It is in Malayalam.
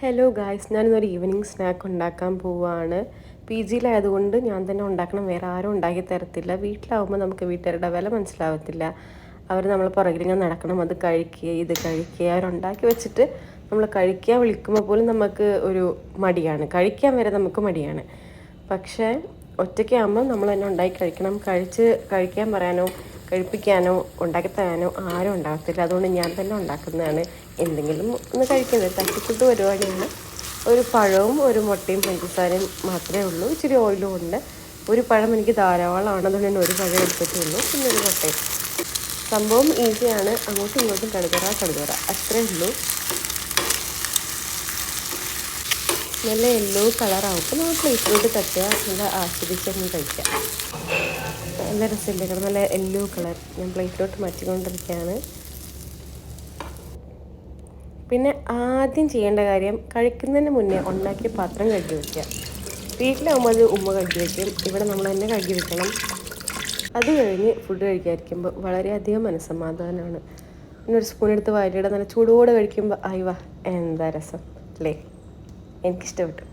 ഹലോ ഗായ്സ് ഞാനിന്നൊരു ഈവനിങ് സ്നാക്ക് ഉണ്ടാക്കാൻ പോവുകയാണ് പി ജിയിലായതുകൊണ്ട് ഞാൻ തന്നെ ഉണ്ടാക്കണം. വേറെ ആരും ഉണ്ടാക്കി തരത്തില്ല. വീട്ടിലാവുമ്പോൾ നമുക്ക് വീട്ടുകാരുടെ വില മനസ്സിലാവത്തില്ല. അവർ നമ്മൾ പുറകിലിങ്ങനെ നടക്കണം. അത് കഴിക്കുക ഇത് കഴിക്കുക. അവരുണ്ടാക്കി വെച്ചിട്ട് നമ്മൾ കഴിക്കാൻ വിളിക്കുമ്പോൾ പോലും നമുക്ക് ഒരു മടിയാണ്. കഴിക്കാൻ വരെ നമുക്ക് മടിയാണ്. പക്ഷേ ഒറ്റയ്ക്കാകുമ്പോൾ നമ്മൾ തന്നെ ഉണ്ടാക്കി കഴിക്കണം. കഴിച്ച് കഴിക്കാൻ പറയാനോ കഴിപ്പിക്കാനോ ഉണ്ടാക്കി തരാനോ ആരും ഉണ്ടാകത്തില്ല. അതുകൊണ്ട് ഞാൻ തന്നെ ഉണ്ടാക്കുന്നതാണ് എന്തെങ്കിലും ഒന്ന് കഴിക്കുന്നത്. തട്ടിക്കൂട്ട് പരിപാടിയാണ്. ഒരു പഴവും ഒരു മുട്ടയും പഞ്ചസാരയും മാത്രമേ ഉള്ളൂ. ഇച്ചിരി ഓയിലും ഉണ്ട്. ഒരു പഴം എനിക്ക് ധാരാളമാണ്. അതുകൊണ്ട് ഞാൻ ഒരു പഴം എടുത്തിട്ടുള്ളൂ. പിന്നെ ഒരു മുട്ടയും. സംഭവം ഈസിയാണ് അങ്ങോട്ടും ഇങ്ങോട്ടും കടുകറ കടുകറ. അത്രയേ ഉള്ളൂ. നല്ല യെല്ലോ കളറാവും അപ്പോൾ നമ്മൾ പ്ലേറ്റിലോട്ട് തട്ടുക. നല്ല ആസ്വദിച്ചങ്ങ് കഴിക്കാം. നല്ല രസമില്ലേ കാരണം നല്ല യെല്ലോ കളർ ഞാൻ പ്ലേറ്റിലോട്ട് മാറ്റിക്കൊണ്ടിരിക്കുകയാണ് പിന്നെ ആദ്യം ചെയ്യേണ്ട കാര്യം കഴിക്കുന്നതിന് മുന്നേ ഉണ്ടാക്കിയ പാത്രം കഴുകി വയ്ക്കുക വീട്ടിലാവുമ്പോൾ അത് ഉമ്മ കഴുകി വയ്ക്കും ഇവിടെ നമ്മൾ തന്നെ കഴുകി വെക്കണം. അത് കഴിഞ്ഞ് ഫുഡ് കഴിക്കാതിരിക്കുമ്പോൾ വളരെയധികം മനസ്സമാധാനമാണ്. പിന്നെ ഒരു സ്പൂൺ എടുത്ത് വാരിയുടെ നല്ല ചൂടോടെ കഴിക്കുമ്പോൾ അയ്യ എന്താ രസം അല്ലേ എനിക്കിഷ്ടപ്പെട്ടു.